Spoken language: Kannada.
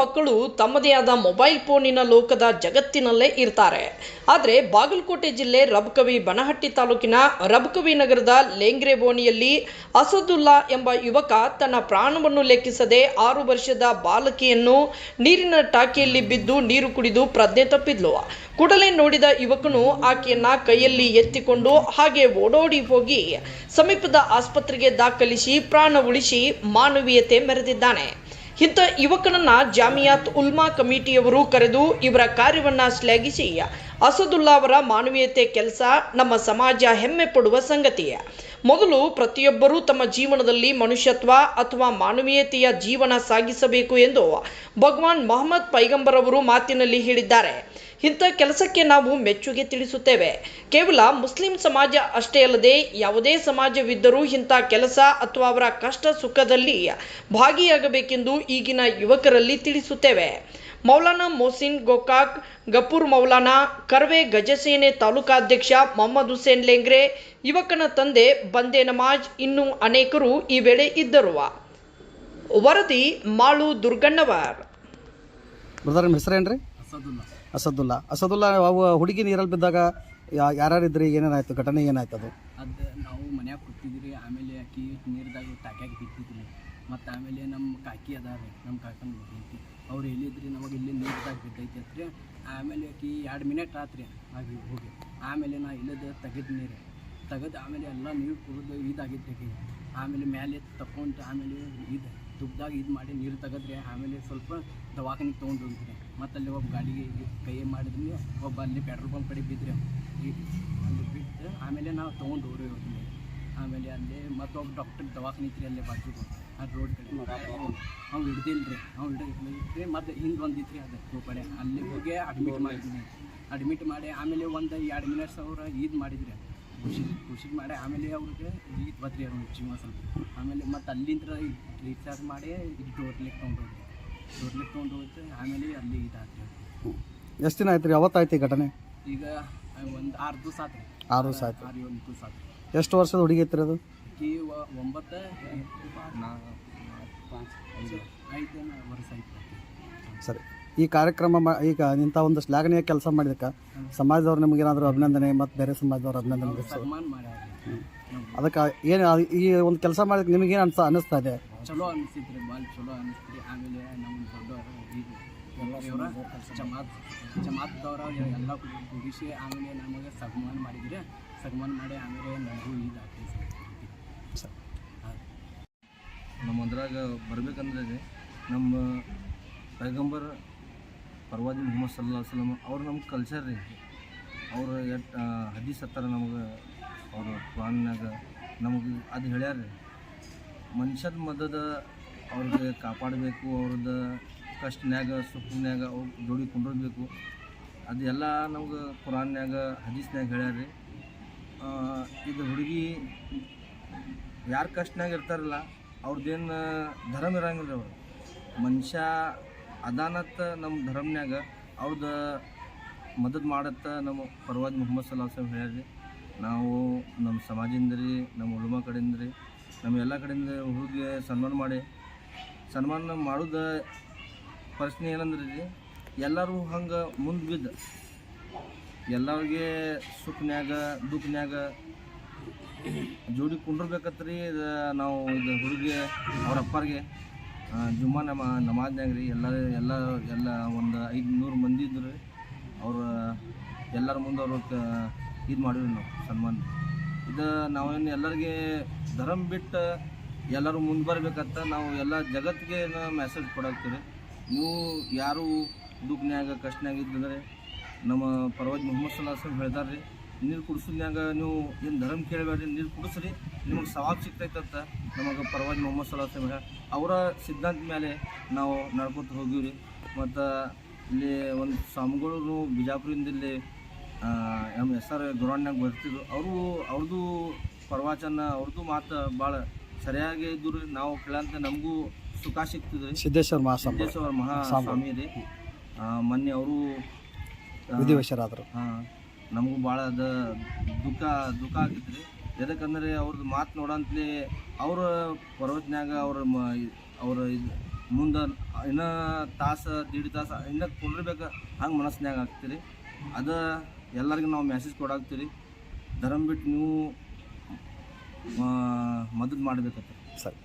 ಮಕ್ಕಳು ತಮ್ಮದೇ ಆದ ಮೊಬೈಲ್ ಫೋನಿನ ಲೋಕದ ಜಗತ್ತಿನಲ್ಲೇ ಇರ್ತಾರೆ. ಆದರೆ ಬಾಗಲಕೋಟೆ ಜಿಲ್ಲೆ ರಬಕವಿ ಬನಹಟ್ಟಿ ತಾಲೂಕಿನ ರಬಕವಿ ನಗರದ ಲೇಂಗ್ರೆ ಬೋನಿಯಲ್ಲಿ ಅಸದುಲ್ಲಾ ಎಂಬ ಯುವಕ ತನ್ನ ಪ್ರಾಣವನ್ನು ಲೆಕ್ಕಿಸದೆ ಆರು ವರ್ಷದ ಬಾಲಕಿಯನ್ನು ನೀರಿನ ಟಾಕಿಯಲ್ಲಿ ಬಿದ್ದು ನೀರು ಕುಡಿದು ಪ್ರಜ್ಞೆ ತಪ್ಪಿದ್ಲು. ಕೂಡಲೇ ನೋಡಿದ ಯುವಕನು ಆಕೆಯನ್ನ ಕೈಯಲ್ಲಿ ಎತ್ತಿಕೊಂಡು ಹಾಗೆ ಓಡೋಡಿ ಹೋಗಿ ಸಮೀಪದ ಆಸ್ಪತ್ರೆಗೆ ದಾಖಲಿಸಿ ಪ್ರಾಣ ಉಳಿಸಿ ಮಾನವೀಯತೆ ಮೆರೆದಿದ್ದಾನೆ. ಇಂಥ ಯುವಕನನ್ನ ಜಾಮಿಯಾತ್ ಉಲ್ಮಾ ಕಮಿಟಿಯವರು ಕರೆದು ಇವರ ಕಾರ್ಯವನ್ನ ಶ್ಲಾಘಿಸಿ. ಅಸದುಲ್ಲಾ ಅವರ ಮಾನವೀಯತೆ ಕೆಲಸ ನಮ್ಮ ಸಮಾಜ ಹೆಮ್ಮೆ ಪಡುವ ಸಂಗತಿ ಮೊದಲು ಪ್ರತಿಯೊಬ್ಬರೂ ತಮ್ಮ ಜೀವನದಲ್ಲಿ ಮನುಷ್ಯತ್ವ ಅಥವಾ ಮಾನವೀಯತೆಯ ಜೀವನ ಸಾಗಿಸಬೇಕು ಎಂದು ಭಗವಾನ್ ಮೊಹಮ್ಮದ್ ಪೈಗಂಬರ್ ಅವರು ಮಾತಿನಲ್ಲಿ ಹೇಳಿದ್ದಾರೆ. ಇಂಥ ಕೆಲಸಕ್ಕೆ ನಾವು ಮೆಚ್ಚುಗೆ ತಿಳಿಸುತ್ತೇವೆ. ಕೇವಲ ಮುಸ್ಲಿಂ ಸಮಾಜ ಅಷ್ಟೇ ಅಲ್ಲದೆ ಯಾವುದೇ ಸಮಾಜವಿದ್ದರೂ ಇಂಥ ಕೆಲಸ ಅಥವಾ ಅವರ ಕಷ್ಟ ಸುಖದಲ್ಲಿ ಭಾಗಿಯಾಗಬೇಕೆಂದು ಈಗಿನ ಯುವಕರಲ್ಲಿ ತಿಳಿಸುತ್ತೇವೆ. ಮೌಲಾನಾ ಮೊಹಸಿನ್ ಗೋಕಾಕ್ ಗಪೂರ್ ಮೌಲಾನಾ ಕರ್ವೆ ಗಜಸೇನೆ ತಾಲೂಕಾಧ್ಯಕ್ಷ ಮೊಹಮ್ಮದ್ ಹುಸೇನ್ ಲೆಂಗ್ರೆ ಯುವಕನ ತಂದೆ ಬಂದೆ ನಮಾಜ್ ಇನ್ನೂ ಅನೇಕರು ಈ ವೇಳೆ ಇದ್ದರು. ವರದಿ ಮಾಳು ದುರ್ಗಣ್ಣವರ್. ಬ್ರದರ್ ನಿಮ್ಮ ಹೆಸರೇನ್ರಿ ರೀ ಅಸದುಲ್ಲ. ಅಸದುಲ್ಲಾ. ಅಸದುಲ್ಲಾ ಅವು ಹುಡುಗಿ ನೀರಲ್ಲಿ ಬಿದ್ದಾಗ ಯಾ- ಯಾರ್ಯಾರು ಇದ್ರಿ ಏನೇನಾಯ್ತು? ಘಟನೆ ಏನಾಯ್ತು ಅದು ಅದು ನಾವು ಮನ್ಯಾಗ ಕೂತಿದ್ರಿ ಆಮೇಲೆ ಬಿತ್ತಿದ್ರಿ ಮತ್ತು ಆಮೇಲೆ ನಮ್ಮ ಕಾಕಿ ಅದಾರೆ ನಮ್ಮ ಕಾಕನ ಐತಿ. ಅವ್ರು ಎಲ್ಲಿದ್ರಿ ನಮಗೆ ಇಲ್ಲಿ ನೀರ್ದಾಗ ಬಿದ್ದೈತಿ ಅತ್ರಿ. ಆಮೇಲೆ ಆಕಿ ಎರಡು ಮಿನಿಟ್ ಆತ್ರಿ ಆಗಿ ಹೋಗಿ. ಆಮೇಲೆ ನಾ ಇಲ್ಲದ ತೆಗೆದ ನೀರು. ತೆಗೆದು ಆಮೇಲೆ ಎಲ್ಲ ನೀರು ಕುಡಿದು ಇದಾಗಿತ್ತು ಆಮೇಲೆ ಮೇಲೆ ತಗೊಂಡು ಆಮೇಲೆ ಇದು ದುಡ್ಡಾಗಿ ಇದು ಮಾಡಿ ನೀರು ತೆಗೆದ್ರೆ. ಆಮೇಲೆ ಸ್ವಲ್ಪ ದವಾಖಾನಿಗೆ ತೊಗೊಂಡು ಹೋಗಿದ್ರಿ ಮತ್ತು ಅಲ್ಲಿ ಒಬ್ಬ ಗಾಡಿಗೆ ಕೈ ಮಾಡಿದ್ರೆ. ಒಬ್ಬ ಅಲ್ಲಿ ಪೆಟ್ರೋಲ್ ಪಂಪ್ ಕಡೆ ಬಿದ್ದರೆ ಅಲ್ಲಿ ಬಿಟ್ಟು ಆಮೇಲೆ ನಾವು ತೊಗೊಂಡು ಹೋದ್ವಿ ಆಮೇಲೆ ಅಲ್ಲಿ ಮತ್ತೊಬ್ಬ ಡಾಕ್ಟರ್ ದವಾಖಾನೆ ಇತ್ತು ಅಲ್ಲೇ ಬಾಜು ಆ ರೋಡ್ ಕಡೆ ಅವ್ನು ಹಿಡ್ದಿಲ್ಲ ರೀ ಅವ್ನು ಹಿಡಿದ್ರಿ ಮತ್ತು ಹಿಂಗೆ ಬಂದಿತ್ತು ರೀ ಅದು ಕಡೆ ಅಲ್ಲಿ ಹೋಗಿ ಅಡ್ಮಿಟ್ ಮಾಡಿದ್ವಿ. ಅಡ್ಮಿಟ್ ಮಾಡಿ ಆಮೇಲೆ ಒಂದು ಎರಡು ಮಿನಿಟ್ಸ್ ಅವ್ರು ಇದು ಮಾಡಿದ್ರಿ. ಖುಷಿ ಖುಷಿ ಮಾಡಿ ಆಮೇಲೆ ಅವ್ರಿಗೆ ಇದು ಬದ್ರಿ ಅವ್ರು ಜೀವ ಸ್ವಲ್ಪ. ಆಮೇಲೆ ಮತ್ತು ಅಲ್ಲಿಂದ ರೀಚಾರ್ಜ್ ಮಾಡಿ ಇದು ಡೋರ್ಲಿಕ್ಕೆ ತೊಗೊಂಡು ಹೋದ್ರಿ ಡೋರ್ಲಿಕ್ಕೆ ತೊಗೊಂಡು ಹೋಗ್ತು ಆಮೇಲೆ ಅಲ್ಲಿ ಇದಾತ್ರಿ ಎಷ್ಟು ದಿನ ಆಯ್ತು ರೀ ಅವತ್ತಾಯ್ತು ಈ ಘಟನೆ? ಈಗ ಒಂದು ಆರು ದಿವಸ ಆತ್ರಿ. ಆರು ದಿವಸ ಆಯ್ತು. ಆರು ಒಂದು ದಿವಸ ಆತ್ರಿ. ಎಷ್ಟು ವರ್ಷದ ಹುಡುಗಿ ಐತ್ರಿ ಅದು? ಈ ಒಂಬತ್ತು ಸರಿ. ಈ ಕಾರ್ಯಕ್ರಮ ಈಗ ಇಂಥ ಒಂದು ಶ್ಲಾಘನೀಯ ಕೆಲಸ ಮಾಡಿದಕ್ಕೆ ಸಮಾಜದವ್ರು ನಿಮಗೇನಾದರೂ ಅಭಿನಂದನೆ ಮತ್ತು ಬೇರೆ ಸಮಾಜದವ್ರು ಅಭಿನಂದನೆ ಅದಕ್ಕೆ ಏನು ಈ ಒಂದು ಕೆಲಸ ಮಾಡಿದಕ್ಕೆ ನಿಮಗೇನು ಅನ್ಸ ಅನ್ನಿಸ್ತಾ ಇದೆ? ಚಲೋ ಅನಿಸಿತ್ರಿ ಭಾಳ ಚಲೋ ಅನಿಸ್ತ್ರಿ. ಆಮೇಲೆ ನಮ್ಮ ದೊಡ್ಡವರು ಜಮಾತ್ ಜಮಾತ್ದವ್ರ ಎಲ್ಲ ಕೂಡಿಸಿ ಆಮೇಲೆ ನಮಗೆ ಸನ್ಮಾನ ಮಾಡಿದ್ರೆ ಸನ್ಮಾನ ಮಾಡಿ ಆಮೇಲೆ ನಮಗೂ ಇದಾಗ್ತದೆ ನಮ್ಮ ಅದ್ರಾಗ ಬರಬೇಕಂದ್ರೆ ನಮ್ಮ ಪೈಗಂಬರ್ ಪರ್ವಾದಿ ಮೊಹಮ್ಮದ್ ಸಲ್ಲಾ ವಸಲಮ್ ಅವ್ರು ನಮ್ಮ ಕಲ್ಚರ್ ರೀ. ಅವರು ಎಟ್ ಹದೀಸ್ ಹತ್ತಾರ ನಮಗೆ ಅವರು ಪ್ರಾಣಿನಾಗ ನಮಗೆ ಅದು ಹೇಳ್ಯಾರ ರೀ. ಮನುಷ್ಯದ ಮದದ ಅವ್ರಿಗೆ ಕಾಪಾಡಬೇಕು ಅವ್ರದ್ದು ಕಷ್ಟನ್ಯಾಗ, ಸುಖನ್ಯಾಗ ಅವ್ರ ಜೋಡಿ ಕುಂಡ್ರಬೇಕು ಅದೆಲ್ಲ ನಮ್ಗೆ ಕುರಾನ್ಯಾಗ ಹದೀಸ್ನ್ಯಾಗ ಹೇಳ್ಯಾರ ರೀ. ಇದು ಹುಡುಗಿ ಯಾರು ಕಷ್ಟನಾಗ ಇರ್ತಾರಲ್ಲ ಅವ್ರದ್ದೇನು ಧರ್ಮ ಇರಂಗಿಲ್ಲ ಅವರು. ಮನುಷ್ಯ ಅದಾನತ್ತ ನಮ್ಮ ಧರ್ಮನ್ಯಾಗ ಅವ್ರದ್ದು ಮದದ್ ಮಾಡತ್ತ ನಮ್ಮ ಪರ್ವಾಜ್ ಮೊಹಮ್ಮದ್ ಸಲಾ ಸಾಹೇಬ್ ಹೇಳ್ಯಾರಿ ನಾವು ನಮ್ಮ ಸಮಾಜದಿಂದ ರೀ ನಮ್ಮ ಉಳುಮ ಕಡೆಯಿಂದ ರೀ ನಮ್ಮ ಎಲ್ಲ ಕಡೆಯಿಂದ ಹುಡುಗಿ ಸನ್ಮಾನ ಮಾಡಿ, ಸನ್ಮಾನ ಮಾಡೋದು ಪ್ರಶ್ನೆ ಏನಂದ್ರೆ ರೀ, ಎಲ್ಲರೂ ಹಂಗೆ ಮುಂದೆ ಬಿದ್ದು. ಎಲ್ಲರಿಗೆ ಸುಖನ್ಯಾಗ, ದುಃಖನ್ಯಾಗ ಜೋಡಿ ಕುಂಡ್ರಬೇಕತ್ರಿ ನಾವು ಇದು ಹುಡುಗಿ ಅವ್ರ ಅಪ್ಪರಿಗೆ. ಜುಮ್ಮಾ ನಮ ನಮಾಜ್ನಾಗ ರೀ, ಎಲ್ಲ ಎಲ್ಲ ಎಲ್ಲ ಒಂದು ಐದು ನೂರು ಮಂದಿ ಇದ್ರು. ರೀ ಅವ್ರು ಎಲ್ಲರ ಮುಂದೆ ಅವ್ರ ಇದು ಮಾಡಿವಿ ನಾವು, ಸನ್ಮಾನ. ಇದು ನಾವೇನು ಎಲ್ಲರಿಗೆ ಧರ್ಮ ಬಿಟ್ಟು ಎಲ್ಲರೂ ಮುಂದೆ ಬರ್ಬೇಕಂತ ನಾವು ಎಲ್ಲ ಜಗತ್ತಿಗೆ ಮೆಸೇಜ್ ಕೊಡಾಕ್ತೀವಿ ನೀವು ಯಾರು ದುಃಖನ್ಯಾಗ ಕಷ್ಟನ್ಯಾಗ ಇದ್ದಂದ್ರೆ, ನಮ್ಮ ಪರ್ವಜ್ ಮೊಹಮ್ಮದ್ ಸಲಾಸ್ ಹೇಳ್ತಾರೆ ರೀ ನೀರು ಕುಡಿಸೋದ್ನ್ಯಾಗ ನೀವು ಏನು ಧರ್ಮ ಕೇಳಬೇಡ್ರಿ ನೀರು ಕುಡಿಸ್ರಿ ನಿಮಗೆ ಸವಾಬ್ ಸಿಗ್ತೈತಂತ ನಮಗೆ ಪರವಾಗಿ ಮೊಹಮ್ಮದ್ ಸಲಹಾ ಅವರ ಸಿದ್ಧಾಂತ ಮೇಲೆ ನಾವು ನಡ್ಕೊತ ಹೋಗಿವಿ ರೀ ಮತ್ತು ಇಲ್ಲಿ ಒಂದು ಸ್ವಾಮಿಗಳು ಬಿಜಾಪುರಿಂದ ಇಲ್ಲಿ ನಮ್ಮ ಆರ್ ಗುರಾಣ್ಯಾಗ ಬರ್ತಿದ್ರು. ಅವರು ಅವ್ರದ್ದು ಪ್ರವಚನ ಅವ್ರದ್ದು ಮಾತು ಭಾಳ ಸರಿಯಾಗಿ ಇದ್ದು ರೀ ನಾವು ಕೇಳಂತ ನಮಗೂ ಸುಖ ಸಿಗ್ತಿದ್ರಿ. ಸಿದ್ದೇಶ್ವರ ಮಹಾಸ್ವಾಮಿ. ಸಿದ್ದೇಶ್ವರ ಮಹಾಸ್ವಾಮಿ ರೀ. ಮೊನ್ನೆ ಅವರು ವಿಧಿವಶರಾದರು. ಹಾಂ ನಮಗೂ ಭಾಳ ಅದು ದುಃಖ ದುಃಖ ಆಗಿತ್ತು ರೀ ಎದಕ್ಕಂದ್ರೆ ಅವ್ರದ್ದು ಮಾತು ನೋಡಂತಲಿ ಅವರ ಪರ್ವತನ್ಯಾಗ ಅವ್ರ ಮ, ಅವ್ರ ಇದು ಮುಂದೆ ಇನ್ನೂ ತಾಸು, ದೀಡ್ ತಾಸು ಇನ್ನೂ ಕೊಡಿರ್ಬೇಕು ಹಂಗೆ ಮನಸ್ಸಿನಾಗ ಆಗ್ತೀರಿ ಅದು ಎಲ್ಲರಿಗೂ ನಾವು ಮೆಸೇಜ್ ಕೊಡಾಕ್ತೀರಿ. ಧರ್ಮ ಬಿಟ್ಟು ನೀವು ಮದದು ಮಾಡಬೇಕತ್ತ ಸರಿ.